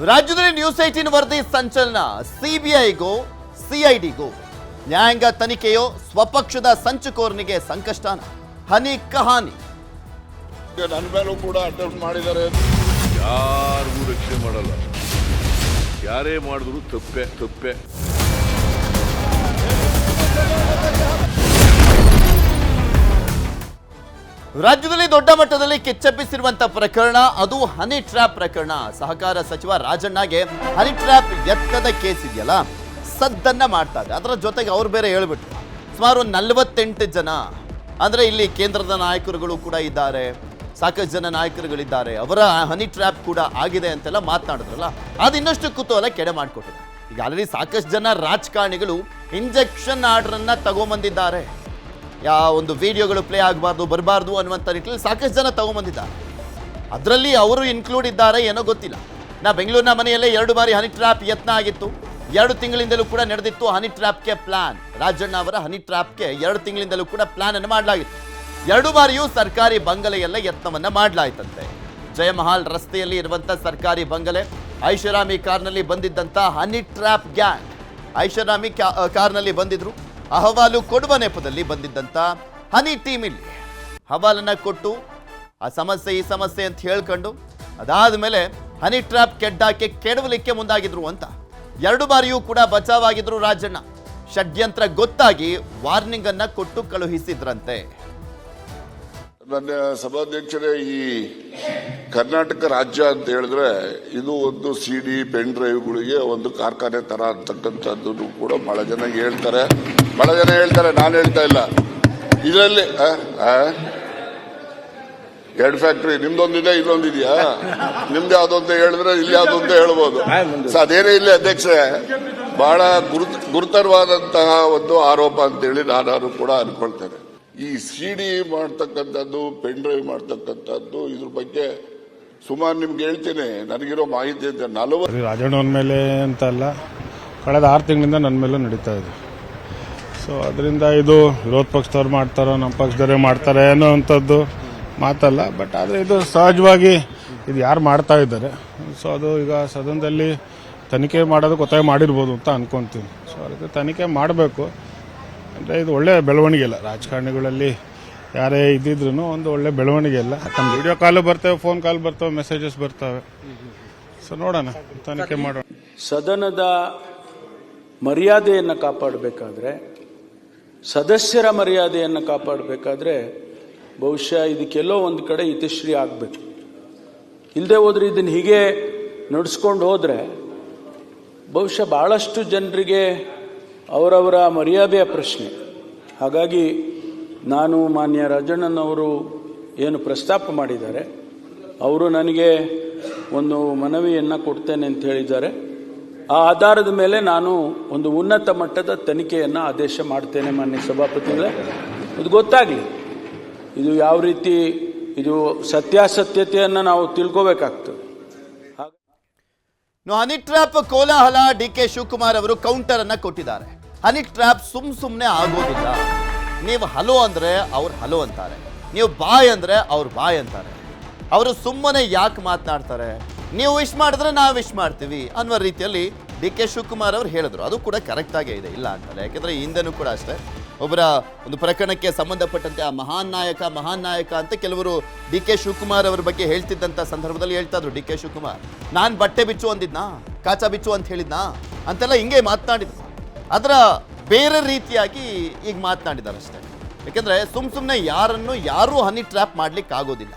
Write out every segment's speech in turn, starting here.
ರಾಜ್ಯದಲ್ಲಿ news eighteen ವರದಿ ಸಂಚಲನ ಸಿಬಿಐಗೂ ಸಿಐಡಿಗೂ ನ್ಯಾಯಾಂಗ ತನಿಖೆಯು ಸ್ವಪಕ್ಷದ ಸಂಚುಕೋರನಿಗೆ ಸಂಕಷ್ಟನ. ಹನಿ ಕಹಾನಿ. ನನ್ನ ಮೇಲೂ ಕೂಡ ಅಟೆಂಪ್ಟ್ ಮಾಡಿದ್ದಾರೆ. ಯಾರಿಗೂ ರಕ್ಷಣೆ ಮಾಡಲ್ಲ. ಯಾರೇ ಮಾಡಿದ್ರು ತಪ್ಪೆ ತಪ್ಪೆ. ರಾಜ್ಯದಲ್ಲಿ ದೊಡ್ಡ ಮಟ್ಟದಲ್ಲಿ ಕಿಚ್ಚೆಬ್ಬಿಸಿರುವಂತ ಪ್ರಕರಣ, ಅದು ಹನಿ ಟ್ರ್ಯಾಪ್ ಪ್ರಕರಣ. ಸಹಕಾರ ಸಚಿವ ರಾಜಣ್ಣಗೆ ಹನಿ ಟ್ರ್ಯಾಪ್ ಎತ್ತದ ಕೇಸ್ ಇದೆಯಲ್ಲ, ಸದ್ದನ್ನ ಮಾಡ್ತಾ ಇದೆ ಅದರ ಜೊತೆಗೆ ಅವ್ರು ಬೇರೆ ಹೇಳ್ಬಿಟ್ರು. ಸುಮಾರು ನಲ್ವತ್ತೆಂಟು ಜನ, ಅಂದ್ರೆ ಇಲ್ಲಿ ಕೇಂದ್ರದ ನಾಯಕರುಗಳು ಕೂಡ ಇದ್ದಾರೆ, ಸಾಕಷ್ಟು ಜನ ನಾಯಕರುಗಳಿದ್ದಾರೆ. ಅವರ ಹನಿ ಟ್ರ್ಯಾಪ್ ಕೂಡ ಆಗಿದೆ ಅಂತೆಲ್ಲ ಮಾತನಾಡಿದ್ರಲ್ಲ, ಅದು ಇನ್ನಷ್ಟು ಕುತೂಹಲ ಕೆಡೆ ಮಾಡಿಕೊಟ್ಟಿದೆ ಈಗ ಆಲ್ರೆಡಿ ಸಾಕಷ್ಟು ಜನ ರಾಜಕಾರಣಿಗಳು ಇಂಜೆಕ್ಷನ್ ಆರ್ಡರನ್ನ ತಗೊಂಬಂದಿದ್ದಾರೆ. ಯಾವ ಒಂದು ವಿಡಿಯೋಗಳು ಪ್ಲೇ ಆಗಬಾರ್ದು, ಬರಬಾರ್ದು ಅನ್ನುವಂಥ ನಿಟ್ಟಿನಲ್ಲಿ ಸಾಕಷ್ಟು ಜನ ತಗೊಂಬಂದಿದ್ದಾರೆ. ಅದರಲ್ಲಿ ಅವರು ಇನ್ಕ್ಲೂಡ್ ಇದ್ದಾರೆ ಏನೋ ಗೊತ್ತಿಲ್ಲ. ನಾ ಬೆಂಗಳೂರಿನ ಮನೆಯಲ್ಲೇ ಎರಡು ಬಾರಿ ಹನಿ ಟ್ರ್ಯಾಪ್ ಯತ್ನ ಆಗಿತ್ತು. ಎರಡು ತಿಂಗಳಿಂದಲೂ ಕೂಡ ನಡೆದಿತ್ತು ಹನಿ ಟ್ರ್ಯಾಪ್ಗೆ ಪ್ಲಾನ್ ರಾಜಣ್ಣ ಅವರ ಹನಿ ಟ್ರ್ಯಾಪ್ಗೆ ಎರಡು ತಿಂಗಳಿಂದಲೂ ಕೂಡ ಪ್ಲಾನ್ ಅನ್ನು ಮಾಡಲಾಗಿತ್ತು. ಎರಡು ಬಾರಿಯೂ ಸರ್ಕಾರಿ ಬಂಗಲೆಯಲ್ಲೇ ಯತ್ನವನ್ನು ಮಾಡಲಾಯಿತಂತೆ. ಜಯಮಹಾಲ್ ರಸ್ತೆಯಲ್ಲಿ ಇರುವಂಥ ಸರ್ಕಾರಿ ಬಂಗಲೆ, ಐಷಾರಾಮಿ ಕಾರ್ನಲ್ಲಿ ಬಂದಿದ್ದಂಥ ಹನಿ ಟ್ರ್ಯಾಪ್ ಗ್ಯಾಂಗ್ ಐಷಾರಾಮಿ ಕಾರ್ನಲ್ಲಿ ಬಂದಿದ್ರು. ಅಹವಾಲು ಕೊಡುವ ನೆಪದಲ್ಲಿ ಬಂದಿದ್ದಂತ ಹನಿ ಟೀಮ್ ಇಲ್ಲಿ. ಹವಾಲನ್ನ ಕೊಟ್ಟು ಆ ಸಮಸ್ಯೆ ಈ ಸಮಸ್ಯೆ ಅಂತ ಹೇಳ್ಕೊಂಡು ಅದಾದ ಮೇಲೆ ಹನಿ ಟ್ರ್ಯಾಪ್ ಕೆಡ್ಡಾಕೆ ಕೆಡವಲಿಕ್ಕೆ ಮುಂದಾಗಿದ್ರು ಅಂತ. ಎರಡು ಬಾರಿಯೂ ಕೂಡ ಬಚಾವಾಗಿದ್ರು ರಾಜಣ್ಣ. ಷಡ್ಯಂತ್ರ ಗೊತ್ತಾಗಿ ವಾರ್ನಿಂಗ್ ಅನ್ನ ಕೊಟ್ಟು ಕಳುಹಿಸಿದ್ರಂತೆ. ನನ್ನ ಸಭಾಧ್ಯಕ್ಷರೇ, ಈ ಕರ್ನಾಟಕ ರಾಜ್ಯ ಅಂತ ಹೇಳಿದ್ರೆ, ಇದು ಒಂದು ಸಿ ಡಿ ಪೆನ್ ಡ್ರೈವ್ಗಳಿಗೆ ಒಂದು ಕಾರ್ಖಾನೆ ತರ ಅಂತಕ್ಕಂಥದ್ದು ಕೂಡ ಬಹಳ ಜನ ಹೇಳ್ತಾರೆ. ಬಹಳ ಜನ ಹೇಳ್ತಾರೆ, ನಾನು ಹೇಳ್ತಾ ಇಲ್ಲ. ಇದರಲ್ಲಿ? ಎರಡು ಫ್ಯಾಕ್ಟ್ರಿ ನಿಮ್ದೊಂದಿದೆ ಇಲ್ಲೊಂದಿದೆಯಾ ನಿಮ್ದು ಯಾವ್ದು ಅಂತ ಹೇಳಿದ್ರೆ ಇಲ್ಲಿ ಯಾವ್ದು ಅಂತ ಹೇಳ್ಬೋದು. ಅದೇನೇ ಇಲ್ಲಿ ಅಧ್ಯಕ್ಷೆ ಬಹಳ ಗುರುತ, ಗುರುತರವಾದಂತಹ ಒಂದು ಆರೋಪ ಅಂತೇಳಿ ನಾನು ಕೂಡ ಅನ್ಕೊಳ್ತೇನೆ. ಈ ಸಿ ಡಿ ಮಾಡ್ತಕ್ಕಂಥದ್ದು ಪೆನ್ ಡ್ರೈವ್ ಮಾಡ್ತಕ್ಕಂಥದ್ದು, ಇದ್ರ ಬಗ್ಗೆ ಸುಮಾರು ನಿಮ್ಗೆ ಹೇಳ್ತೇನೆ. ನನಗಿರೋ ಮಾಹಿತಿ ಅಂತ ನಲವತ್ತು ರಾಜಣ್ಣವನ ಮೇಲೆ ಅಂತ ಅಲ್ಲ, ಕಳೆದ ಆರು ತಿಂಗಳಿಂದ ನನ್ನ ಮೇಲೂ ನಡೀತಾ ಇದೆ. ಸೊ ಅದರಿಂದ ಇದು ವಿರೋಧ ಪಕ್ಷದವ್ರು ಮಾಡ್ತಾರೋ, ನಮ್ಮ ಪಕ್ಷದವರೇ ಮಾಡ್ತಾರೆ ಏನೋ ಅಂಥದ್ದು ಮಾತಲ್ಲ ಬಟ್ ಆದರೆ ಇದು ಸಹಜವಾಗಿ ಇದು ಯಾರು ಮಾಡ್ತಾ ಇದ್ದಾರೆ. ಸೊ ಅದು ಈಗ ಸದನದಲ್ಲಿ ತನಿಖೆ ಮಾಡೋದಕ್ಕೆ ಒತ್ತಾಯ ಮಾಡಿರ್ಬೋದು ಅಂತ ಅನ್ಕೊಂತೀನಿ. ಸೊ ಅದಕ್ಕೆ ತನಿಖೆ ಮಾಡಬೇಕು. ಅಂದರೆ ಇದು ಒಳ್ಳೆಯ ಬೆಳವಣಿಗೆ ಇಲ್ಲ ರಾಜಕಾರಣಿಗಳಲ್ಲಿ ಯಾರೇ ಇದ್ದಿದ್ರು ಒಂದು ಒಳ್ಳೆ ಬೆಳವಣಿಗೆ ಅಲ್ಲ. ವಿಡಿಯೋ ಕಾಲು ಬರ್ತವೆ ಫೋನ್ ಕಾಲ್ ಬರ್ತವೆ ಮೆಸೇಜಸ್ ಬರ್ತವೆ. ಸೊ ನೋಡೋಣ, ತನಿಖೆ ಮಾಡೋಣ. ಸದನದ ಮರ್ಯಾದೆಯನ್ನು ಕಾಪಾಡಬೇಕಾದ್ರೆ, ಸದಸ್ಯರ ಮರ್ಯಾದೆಯನ್ನು ಕಾಪಾಡಬೇಕಾದ್ರೆ ಬಹುಶಃ ಇದಕ್ಕೆಲ್ಲೋ ಒಂದು ಕಡೆ ಇತಿಶ್ರೀ ಆಗಬೇಕು. ಇಲ್ಲದೆ ಹೋದ್ರೆ ಇದನ್ನು ಹೀಗೆ ನಡೆಸ್ಕೊಂಡು ಹೋದರೆ ಬಹುಶಃ ಭಾಳಷ್ಟು ಜನರಿಗೆ ಅವರವರ ಮರ್ಯಾದೆಯ ಪ್ರಶ್ನೆ. ಹಾಗಾಗಿ ನಾನು ಮಾನ್ಯ ರಾಜಣ್ಣನವರು ಏನು ಪ್ರಸ್ತಾಪ ಮಾಡಿದ್ದಾರೆ, ಅವರು ನನಗೆ ಒಂದು ಮನವಿಯನ್ನು ಕೊಡ್ತೇನೆ ಅಂತ ಹೇಳಿದ್ದಾರೆ. ಆ ಆಧಾರದ ಮೇಲೆ ನಾನು ಒಂದು ಉನ್ನತ ಮಟ್ಟದ ತನಿಖೆಯನ್ನು ಆದೇಶ ಮಾಡ್ತೇನೆ ಮಾನ್ಯ ಸಭಾಪತಿಗಳೇ. ಇದು ಗೊತ್ತಾಗಲಿ. ಇದು ಯಾವ ರೀತಿ ಇದು ಸತ್ಯಾಸತ್ಯತೆಯನ್ನು ನಾವು ತಿಳ್ಕೋಬೇಕಾಗ್ತದೆ. ಇನ್ನು ಹನಿ ಟ್ರ್ಯಾಪ್ ಕೋಲಾಹಲ ಡಿ ಕೆ ಶಿವಕುಮಾರ್ ಅವರು ಕೌಂಟರ್ ಅನ್ನ ಕೊಟ್ಟಿದ್ದಾರೆ. ಹನಿ ಟ್ರ್ಯಾಪ್ ಸುಮ್ ಸುಮ್ಮನೆ ಆಗೋದಿಲ್ಲ. ನೀವು ಹಲೋ ಅಂದರೆ ಅವ್ರು ಹಲೋ ಅಂತಾರೆ. ನೀವು ಬಾಯ್ ಅಂದರೆ ಅವ್ರು ಬಾಯ್ ಅಂತಾರೆ. ಅವರು ಸುಮ್ಮನೆ ಯಾಕೆ ಮಾತನಾಡ್ತಾರೆ? ನೀವು ವಿಶ್ ಮಾಡಿದ್ರೆ ನಾವು ವಿಶ್ ಮಾಡ್ತೀವಿ ಅನ್ನುವ ರೀತಿಯಲ್ಲಿ ಡಿ ಕೆ ಶಿವಕುಮಾರ್ ಅವರು ಹೇಳಿದ್ರು. ಅದು ಕೂಡ ಕರೆಕ್ಟ್ ಆಗೇ ಇದೆ. ಇಲ್ಲ ಅಂತಲ್ಲ. ಯಾಕೆಂದರೆ ಹಿಂದೆನೂ ಕೂಡ ಅಷ್ಟೇ. ಒಬ್ಬರ ಒಂದು ಪ್ರಕರಣಕ್ಕೆ ಸಂಬಂಧಪಟ್ಟಂತೆ ಆ ಮಹಾನ್ ನಾಯಕ ಮಹಾನ್ ನಾಯಕ ಅಂತ ಕೆಲವರು ಡಿ ಕೆ ಶಿವಕುಮಾರ್ ಅವರ ಬಗ್ಗೆ ಹೇಳ್ತಿದ್ದಂಥ ಸಂದರ್ಭದಲ್ಲಿ ಹೇಳ್ತಾ ಇದ್ರು ಡಿ ಕೆ ಶಿವಕುಮಾರ್. ನಾನು ಬಟ್ಟೆ ಬಿಚ್ಚು ಅಂದಿದ್ನಾ? ಕಾಚಾ ಬಿಚ್ಚು ಅಂತ ಹೇಳಿದ್ನಾ? ಅಂತೆಲ್ಲ ಹಿಂಗೆ ಮಾತನಾಡಿದ್ರು. ಅದರ ಬೇರೆ ರೀತಿಯಾಗಿ ಈಗ ಮಾತನಾಡಿದ್ದಾರೆ ಅಷ್ಟೇ. ಯಾಕೆಂದ್ರೆ ಸುಮ್ ಸುಮ್ಮನೆ ಯಾರನ್ನು ಯಾರೂ ಹನಿ ಟ್ರ್ಯಾಪ್ ಮಾಡ್ಲಿಕ್ಕೆ ಆಗೋದಿಲ್ಲ.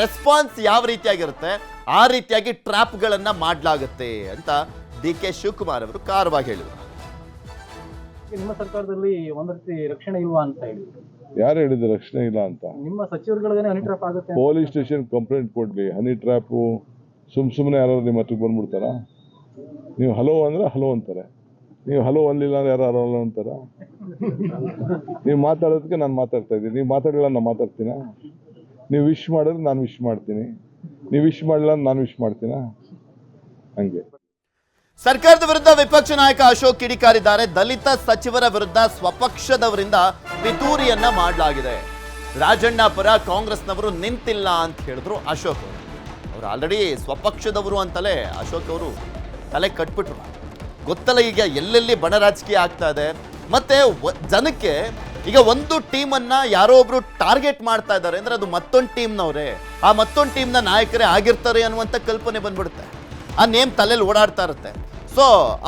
ರೆಸ್ಪಾನ್ಸ್ ಯಾವ ರೀತಿಯಾಗಿರುತ್ತೆ? ಆ ರೀತಿಯಾಗಿ ಟ್ರ್ಯಾಪ್ಗಳನ್ನ ಮಾಡಲಾಗುತ್ತೆ ಅಂತ ಡಿ ಕೆ ಶಿವಕುಮಾರ್ ಅವರು ಕಾರವಾಗಿ ಹೇಳಿದರು. ನಿಮ್ಮ ಸರ್ಕಾರದಲ್ಲಿ ಒಂದ್ ರೀತಿ ರಕ್ಷಣೆ ಇಲ್ಲ ಅಂತ ಹೇಳಿ. ಯಾರು ಹೇಳಿದ್ರು ರಕ್ಷಣೆ ಇಲ್ಲ ಅಂತ? ನಿಮ್ಮ ಸಚಿವರುಗಳಿಗೆ ಹನಿ ಟ್ರಾಪ್ ಆಗುತ್ತೆ ಪೊಲೀಸ್ ಸ್ಟೇಷನ್ ಕಂಪ್ಲೇಂಟ್ ಕೊಡ್ಲಿ. ಹನಿ ಟ್ರ್ಯಾಪು ಸುಮ್ ಸುಮ್ಮನೆ ಯಾರು ನಿಮ್ಮ ಹತ್ರಕ್ಕೆ ಬಂದ್ಬಿಡ್ತಾರ? ನೀವು ಹಲೋ ಅಂದ್ರೆ ಹಲೋ ಅಂತಾರೆ. ನೀವು ಹಲೋ ಅನ್ಲಿಲ್ಲ ಅಂದ್ರೆ ಯಾರು ಹಲೋ ಅಂತಾರ? ನೀವು ಮಾತಾಡೋದಕ್ಕೆ ನಾನು ಮಾತಾಡ್ತಾ ಇದ್ದೀನಿ. ನೀವು ಮಾತಾಡಿಲ್ಲ ನಾನು ಮಾತಾಡ್ತೀನ? ನೀವು ವಿಶ್ ಮಾಡಿದ್ರೆ ನಾನು ವಿಶ್ ಮಾಡ್ತೀನಿ. ನೀವು ವಿಶ್ ಮಾಡಿಲ್ಲ ಅಂದ್ರೆ ನಾನು ವಿಶ್ ಮಾಡ್ತೀನ? ಹಂಗೆ. ಸರ್ಕಾರದ ವಿರುದ್ಧ ವಿಪಕ್ಷ ನಾಯಕ ಅಶೋಕ್ ಕಿಡಿಕಾರಿದ್ದಾರೆ. ದಲಿತ ಸಚಿವರ ವಿರುದ್ಧ ಸ್ವಪಕ್ಷದವರಿಂದ ಪಿತೂರಿಯನ್ನ ಮಾಡಲಾಗಿದೆ. ರಾಜಣ್ಣ ಪರ ಕಾಂಗ್ರೆಸ್ನವರು ನಿಂತಿಲ್ಲ ಅಂತ ಹೇಳಿದ್ರು ಅಶೋಕ್ ಅವರು. ಆಲ್ರೆಡಿ ಸ್ವಪಕ್ಷದವರು ಅಂತಲೇ ಅಶೋಕ್ ಅವರು ತಲೆ ಕಟ್ಬಿಟ್ರು. ಗೊತ್ತಲ್ಲ ಈಗ ಎಲ್ಲೆಲ್ಲಿ ಬಣ ರಾಜಕೀಯ ಆಗ್ತಾ ಇದೆ. ಮತ್ತೆ ಜನಕ್ಕೆ ಈಗ ಒಂದು ಟೀಮನ್ನ ಯಾರೋ ಒಬ್ರು ಟಾರ್ಗೆಟ್ ಮಾಡ್ತಾ ಇದ್ದಾರೆ ಅಂದ್ರೆ ಅದು ಮತ್ತೊಂದು ಟೀಮ್ನವರೇ. ಆ ಮತ್ತೊಂದು ಟೀಮ್ನ ನಾಯಕರೇ ಆಗಿರ್ತಾರೆ ಅನ್ನುವಂಥ ಕಲ್ಪನೆ ಬಂದ್ಬಿಡುತ್ತೆ. ಆ ನೇಮ್ ತಲೆಯಲ್ಲಿ ಓಡಾಡ್ತಾ ಇರುತ್ತೆ. ಸೊ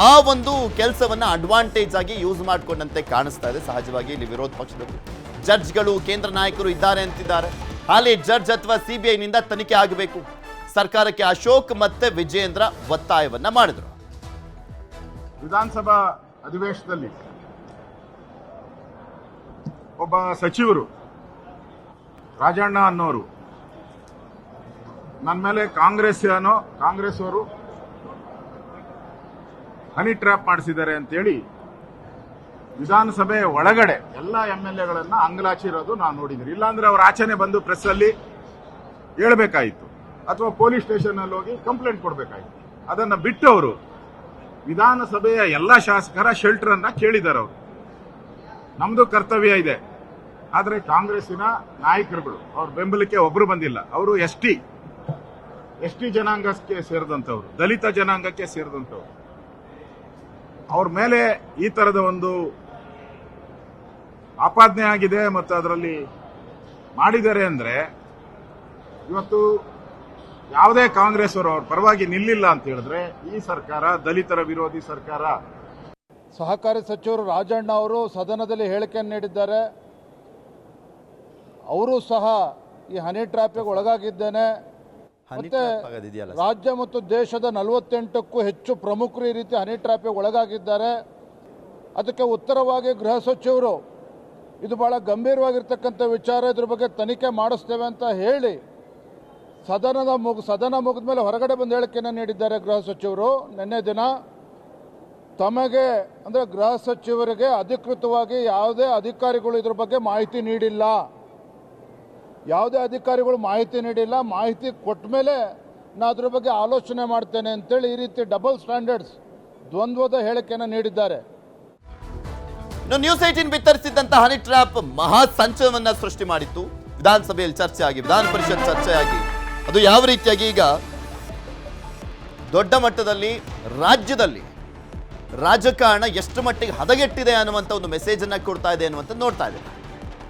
ಆ ಒಂದು ಕೆಲಸವನ್ನ ಅಡ್ವಾಂಟೇಜ್ ಆಗಿ ಯೂಸ್ ಮಾಡ್ಕೊಂಡಂತೆ ಕಾಣಿಸ್ತಾ ಇದೆ. ಸಹಜವಾಗಿ ಇಲ್ಲಿ ವಿರೋಧ ಪಕ್ಷದವರು ಜಡ್ಜ್ಗಳು, ಕೇಂದ್ರ ನಾಯಕರು ಇದ್ದಾರೆ ಅಂತಿದ್ದಾರೆ. ಹಾಲಿ ಜಡ್ಜ್ ಅಥವಾ ಸಿ ಬಿ ತನಿಖೆ ಆಗಬೇಕು. ಸರ್ಕಾರಕ್ಕೆ ಅಶೋಕ್ ಮತ್ತೆ ವಿಜೇಂದ್ರ ಒತ್ತಾಯವನ್ನ ಮಾಡಿದ್ರು. ವಿಧಾನಸಭಾ ಅಧಿವೇಶನದಲ್ಲಿ ಒಬ್ಬ ಸಚಿವರು, ರಾಜಣ್ಣ ಅನ್ನೋರು ನನ್ನ ಮೇಲೆ ಕಾಂಗ್ರೆಸ್ ಏನೋ ಕಾಂಗ್ರೆಸ್ ಅವರು ಹನಿ ಟ್ರ್ಯಾಪ್ ಮಾಡಿಸಿದ್ದಾರೆ ಅಂತೇಳಿ ವಿಧಾನಸಭೆ ಒಳಗಡೆ ಎಲ್ಲ ಎಂ ಎಲ್ ಎಗಳನ್ನ ಅಂಗಲಾಚಿರೋದು ನಾನು ನೋಡಿದ್ದೀನಿ. ಇಲ್ಲಾಂದ್ರೆ ಅವ್ರ ಆಚೆನೆ ಬಂದು ಪ್ರೆಸ್ ಅಲ್ಲಿ ಹೇಳಬೇಕಾಯಿತು. ಅಥವಾ ಪೊಲೀಸ್ ಸ್ಟೇಷನ್ ಅಲ್ಲಿ ಹೋಗಿ ಕಂಪ್ಲೇಂಟ್ ಕೊಡಬೇಕಾಯಿತು. ಅದನ್ನ ಬಿಟ್ಟು ಅವರು ವಿಧಾನಸಭೆಯ ಎಲ್ಲ ಶಾಸಕರ ಶೆಲ್ಟರ್ ಅನ್ನ ಕೇಳಿದ್ದಾರೆ ಅವರು. ನಮ್ದು ಕರ್ತವ್ಯ ಇದೆ. ಆದರೆ ಕಾಂಗ್ರೆಸ್ಸಿನ ನಾಯಕರುಗಳು, ಅವ್ರ ಬೆಂಬಲಕ್ಕೆ ಒಬ್ರು ಬಂದಿಲ್ಲ. ಅವರು ಎಸ್ ಟಿ ಎಸ್ ಟಿ ಜನಾಂಗಕ್ಕೆ ಸೇರಿದಂಥವ್ರು ದಲಿತ ಜನಾಂಗಕ್ಕೆ ಸೇರಿದಂಥವ್ರು ಅವ್ರ ಮೇಲೆ ಈ ತರದ ಒಂದು ಆಪಾದನೆ ಆಗಿದೆ ಮತ್ತು ಅದರಲ್ಲಿ ಮಾಡಿದ್ದಾರೆ ಅಂದ್ರೆ ಇವತ್ತು ಯಾವುದೇ ಕಾಂಗ್ರೆಸ್ ಅವರು ಅವ್ರ ಪರವಾಗಿ ನಿಲ್ಲಿಲ್ಲ ಅಂತ ಹೇಳಿದ್ರೆ ಈ ಸರ್ಕಾರ ದಲಿತರ ವಿರೋಧಿ ಸರ್ಕಾರ. ಸಹಕಾರಿ ಸಚಿವರು ರಾಜಣ್ಣ ಅವರು ಸದನದಲ್ಲಿ ಹೇಳಿಕೆಯನ್ನು ನೀಡಿದ್ದಾರೆ. ಅವರು ಸಹ ಈ ಹನಿ ಟ್ರಾಫಿಕ್ ಒಳಗಾಗಿದ್ದೇನೆ. ಮತ್ತೆ ರಾಜ್ಯ ಮತ್ತು ದೇಶದ ನಲವತ್ತೆಂಟಕ್ಕೂ ಹೆಚ್ಚು ಪ್ರಮುಖರು ಈ ರೀತಿ ಹನಿ ಟ್ರಾಫಿಕ್ ಒಳಗಾಗಿದ್ದಾರೆ. ಅದಕ್ಕೆ ಉತ್ತರವಾಗಿ ಗೃಹ ಸಚಿವರು ಇದು ಬಹಳ ಗಂಭೀರವಾಗಿರ್ತಕ್ಕಂಥ ವಿಚಾರ ಇದ್ರ ಬಗ್ಗೆ ತನಿಖೆ ಮಾಡಿಸ್ತೇವೆ ಅಂತ ಹೇಳಿ ಸದನದ ಮುಗು, ಸದನ ಮುಗಿದ ಮೇಲೆ ಹೊರಗಡೆ ಬಂದು ಹೇಳಿಕೆಯನ್ನು ನೀಡಿದ್ದಾರೆ ಗೃಹ ಸಚಿವರು. ನಿನ್ನೆ ದಿನ ತಮಗೆ, ಅಂದರೆ ಗೃಹ ಸಚಿವರಿಗೆ ಅಧಿಕೃತವಾಗಿ ಯಾವುದೇ ಅಧಿಕಾರಿಗಳು ಇದ್ರ ಬಗ್ಗೆ ಮಾಹಿತಿ ನೀಡಿಲ್ಲ. ಯಾವುದೇ ಅಧಿಕಾರಿಗಳು ಮಾಹಿತಿ ನೀಡಿಲ್ಲ. ಮಾಹಿತಿ ಕೊಟ್ಟ ಮೇಲೆ ನಾನು ಅದ್ರ ಬಗ್ಗೆ ಆಲೋಚನೆ ಮಾಡ್ತೇನೆ ಅಂತೇಳಿ ಈ ರೀತಿ ಡಬಲ್ ಸ್ಟ್ಯಾಂಡರ್ಡ್ಸ್ ದ್ವಂದ್ವದ ಹೇಳಿಕೆಯನ್ನು ನೀಡಿದ್ದಾರೆ. ನ್ಯೂಸ್ ಏಟೀನ್ ಬಿತ್ತರಿಸಿದ್ದಂತಹ ಹನಿ ಟ್ರ್ಯಾಪ್ ಮಹಾ ಸಂಚಲನವನ್ನ ಸೃಷ್ಟಿ ಮಾಡಿತ್ತು. ವಿಧಾನಸಭೆಯಲ್ಲಿ ಚರ್ಚೆ ಆಗಿ ವಿಧಾನ ಪರಿಷತ್ ಚರ್ಚೆಯಾಗಿ. ಅದು ಯಾವ ರೀತಿಯಾಗಿ ಈಗ ದೊಡ್ಡ ಮಟ್ಟದಲ್ಲಿ ರಾಜ್ಯದಲ್ಲಿ ರಾಜಕಾರಣ ಎಷ್ಟು ಮಟ್ಟಿಗೆ ಹದಗೆಟ್ಟಿದೆ ಅನ್ನುವಂಥ ಒಂದು ಮೆಸೇಜ್ ಅನ್ನ ಕೊಡ್ತಾ ಇದೆ ಅನ್ನುವಂಥ ನೋಡ್ತಾ ಇದೆ.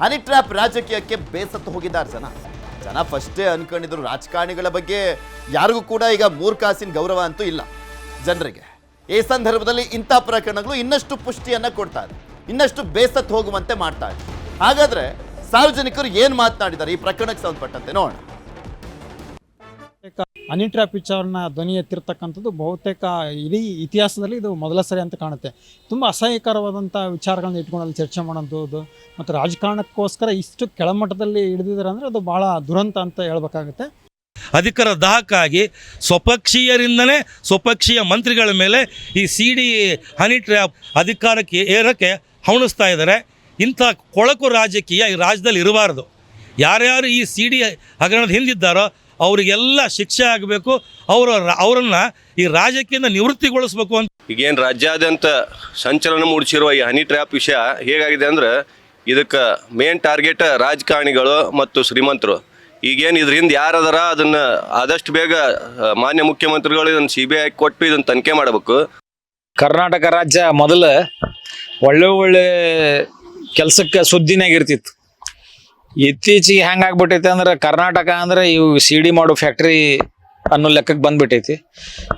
ಹನಿ ಟ್ರ್ಯಾಪ್ ರಾಜಕೀಯಕ್ಕೆ ಬೇಸತ್ತು ಹೋಗಿದ್ದಾರೆ ಜನ. ಜನ ಫಸ್ಟೇ ಅನ್ಕೊಂಡಿದ್ರು ರಾಜಕಾರಣಿಗಳ ಬಗ್ಗೆ ಯಾರಿಗೂ ಕೂಡ ಈಗ ಮೂರ್ಖಾಸಿನ ಗೌರವ ಅಂತೂ ಇಲ್ಲ ಜನರಿಗೆ. ಈ ಸಂದರ್ಭದಲ್ಲಿ ಇಂಥ ಪ್ರಕರಣಗಳು ಇನ್ನಷ್ಟು ಪುಷ್ಟಿಯನ್ನ ಕೊಡ್ತಾ ಇದೆ. ಇನ್ನಷ್ಟು ಬೇಸತ್ತು ಹೋಗುವಂತೆ ಮಾಡ್ತಾ ಇದೆ. ಹಾಗಾದ್ರೆ ಸಾರ್ವಜನಿಕರು ಏನು ಮಾತನಾಡಿದ್ದಾರೆ? ಈ ಪ್ರಕರಣಕ್ಕೆ ಸಂಬಂಧಪಟ್ಟಂತೆ ನೋಡೋಣ. ಪಿಚ್ ಅವ್ರನ್ನ ಧ್ವನಿ ಎತ್ತಿರ್ತಕ್ಕಂಥದ್ದು ಬಹುತೇಕ ಇಡೀ ಇತಿಹಾಸದಲ್ಲಿ ಇದು ಮೊದಲ ಸರಿ ಅಂತ ಕಾಣುತ್ತೆ. ತುಂಬ ಅಸಹ್ಯಕರವಾದಂಥ ವಿಚಾರಗಳನ್ನ ಇಟ್ಕೊಂಡು ಅಲ್ಲಿ ಚರ್ಚೆ ಮಾಡೋಂಥದ್ದು ಮತ್ತು ರಾಜಕಾರಣಕ್ಕೋಸ್ಕರ ಇಷ್ಟು ಕೆಳಮಟ್ಟದಲ್ಲಿ ಹಿಡಿದಿದ್ದಾರೆ ಅಂದರೆ ಅದು ಭಾಳ ದುರಂತ ಅಂತ ಹೇಳಬೇಕಾಗುತ್ತೆ. ಅಧಿಕಾರ ದಾಹಕ್ಕಾಗಿ ಸ್ವಪಕ್ಷೀಯರಿಂದನೇ ಸ್ವಪಕ್ಷೀಯ ಮಂತ್ರಿಗಳ ಮೇಲೆ ಈ ಸಿ ಡಿ ಹನಿ ಟ್ರ್ಯಾಪ್ ಅಧಿಕಾರಕ್ಕೆ ಏರಕ್ಕೆ ಹವಣಿಸ್ತಾ ಇದ್ದಾರೆ. ಇಂಥ ಕೊಳಕು ರಾಜಕೀಯ ಈ ರಾಜ್ಯದಲ್ಲಿ ಇರಬಾರ್ದು. ಯಾರ್ಯಾರು ಈ ಸಿ ಡಿ ಹಗರಣದ ಹಿಂದಿದ್ದಾರೋ ಅವರಿಗೆಲ್ಲ ಶಿಕ್ಷೆ ಆಗಬೇಕು ಅವರ ಅವರನ್ನು ಈ ರಾಜಕೀಯದಿಂದ ನಿವೃತ್ತಿಗೊಳಿಸ್ಬೇಕು ಅಂತ. ಈಗೇನು ರಾಜ್ಯಾದ್ಯಂತ ಸಂಚಲನ ಮೂಡಿಸಿರುವ ಈ ಹನಿ ಟ್ರ್ಯಾಪ್ ವಿಷಯ ಹೇಗಾಗಿದೆ ಅಂದ್ರೆ ಇದಕ್ಕೆ ಮೇನ್ ಟಾರ್ಗೆಟ್ ರಾಜಕಾರಣಿಗಳು ಮತ್ತು ಶ್ರೀಮಂತರು. ಈಗೇನು ಇದರಿಂದ ಯಾರಾದರ ಅದನ್ನು ಅದನ್ನ ಆದಷ್ಟು ಬೇಗ ಮಾನ್ಯ ಮುಖ್ಯಮಂತ್ರಿಗಳು ಇದನ್ನು ಸಿ ಬಿ ಐ ಕೊಟ್ಟು ಇದನ್ನು ತನಿಖೆ ಮಾಡಬೇಕು. ಕರ್ನಾಟಕ ರಾಜ್ಯ ಮೊದಲು ಒಳ್ಳೆ ಒಳ್ಳೆ ಕೆಲಸಕ್ಕೆ ಸುದ್ದಿನಾಗಿರ್ತಿತ್ತು ಇತ್ತೀಚೆಗೆ ಹೆಂಗಾಗ್ಬಿಟ್ಟೈತೆ ಅಂದ್ರೆ ಕರ್ನಾಟಕ ಅಂದ್ರೆ ಇವು ಸಿ ಡಿ ಮಾಡೋ ಫ್ಯಾಕ್ಟ್ರಿ ಅನ್ನೋ ಲೆಕ್ಕಕ್ಕೆ ಬಂದ್ಬಿಟ್ಟೈತಿ.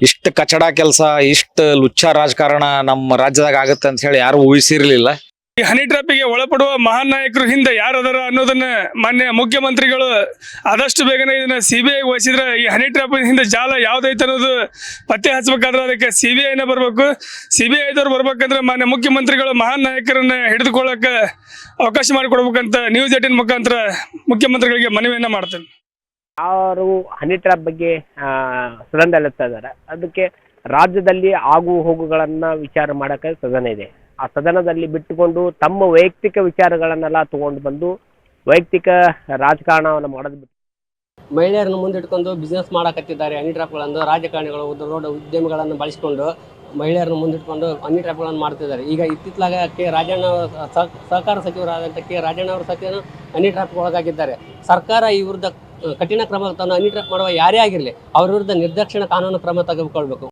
ಇಷ್ಟು ಕಚಡ ಕೆಲಸ, ಇಷ್ಟು ಲುಚ್ಚ ರಾಜಕಾರಣ ನಮ್ಮ ರಾಜ್ಯದಾಗ ಆಗುತ್ತೆ ಅಂತ ಹೇಳಿ ಯಾರು ಊಹಿಸಿರ್ಲಿಲ್ಲ. ಈ ಹನಿ ಟ್ರಾಪಿಗೆ ಒಳಪಡುವ ಮಹಾನ್ ನಾಯಕರು ಹಿಂದೆ ಯಾರದಾರ ಅನ್ನೋದನ್ನ ಮಾನ್ಯ ಮುಖ್ಯಮಂತ್ರಿಗಳು ಆದಷ್ಟು ಬೇಗನೆ ಇದನ್ನ ಸಿಬಿಐ ವಹಿಸಿದ್ರೆ ಈ ಹನಿ ಟ್ರಾಪ್ ಹಿಂದೆ ಜಾಲ ಯಾವ್ದೈತೆ ಅನ್ನೋದು ಪತ್ತೆ ಹಚ್ಚಬೇಕಾದ್ರೆ ಅದಕ್ಕೆ ಸಿಬಿಐನ ಬರ್ಬೇಕು. ಸಿ ಬಿ ಐದವ್ರು ಬರ್ಬೇಕಂದ್ರೆ ಮಾನ್ಯ ಮುಖ್ಯಮಂತ್ರಿಗಳು ಮಹಾನ್ ನಾಯಕರನ್ನ ಹಿಡಿದುಕೊಳ್ಳಕ್ಕೆ ಅವಕಾಶ ಮಾಡಿಕೊಡ್ಬೇಕಂತ ನ್ಯೂಸ್ ಏಟಿನ್ ಮುಖಾಂತರ ಮುಖ್ಯಮಂತ್ರಿಗಳಿಗೆ ಮನವಿಯನ್ನ ಮಾಡ್ತೇನೆ. ಅವರು ಹನಿ ಟ್ರಾಪ್ ಬಗ್ಗೆ ಸದನದಲ್ಲಿ ಅದಕ್ಕೆ ರಾಜ್ಯದಲ್ಲಿ ಆಗು ಹೋಗುಗಳನ್ನ ವಿಚಾರ ಮಾಡಕ್ಕೆ ಸದನ ಇದೆ. ಆ ಸದನದಲ್ಲಿ ಬಿಟ್ಟುಕೊಂಡು ತಮ್ಮ ವೈಯಕ್ತಿಕ ವಿಚಾರಗಳನ್ನೆಲ್ಲ ತಗೊಂಡು ಬಂದು ವೈಯಕ್ತಿಕ ರಾಜಕಾರಣವನ್ನು ಮಾಡೋದು ಬಿಟ್ಟು ಮಹಿಳೆಯರನ್ನು ಮುಂದಿಟ್ಕೊಂಡು ಬಿಸ್ನೆಸ್ ಮಾಡಕತ್ತಿದ್ದಾರೆ ಅನಿ ಟ್ರಾಪ್ಗಳನ್ನು ರಾಜಕಾರಣಿಗಳು ದೊಡ್ಡ ಉದ್ಯಮಿಗಳನ್ನು ಬಳಸಿಕೊಂಡು ಮಹಿಳೆಯರನ್ನು ಮುಂದಿಟ್ಕೊಂಡು ಹನಿ ಟ್ರಾಪ್ಗಳನ್ನು ಮಾಡ್ತಿದ್ದಾರೆ. ಈಗ ಇತ್ತಿತ್ತಲಾಗ ಕೆ ರಾಜಣ್ಣ ಸಹಕಾರ ಸಚಿವರಾದಂಥ ಕೆ ರಾಜಣ್ಣ ಅವರು ಸತ್ಯನ ಅನಿ ಟ್ರಾಪ್ಗೆ ಒಳಗಾಗಿದ್ದಾರೆ. ಸರ್ಕಾರ ಈ ವಿರುದ್ಧ, ಕಠಿಣ ಕ್ರಮ ತನ್ನ ಅನಿ ಟ್ರಾಪ್ ಮಾಡುವ ಯಾರೇ ಆಗಿರಲಿ, ಅವ್ರ ವಿರುದ್ಧ ನಿರ್ದಾಕ್ಷಿಣ ಕಾನೂನು ಕ್ರಮ ತೆಗೆದುಕೊಳ್ಬೇಕು.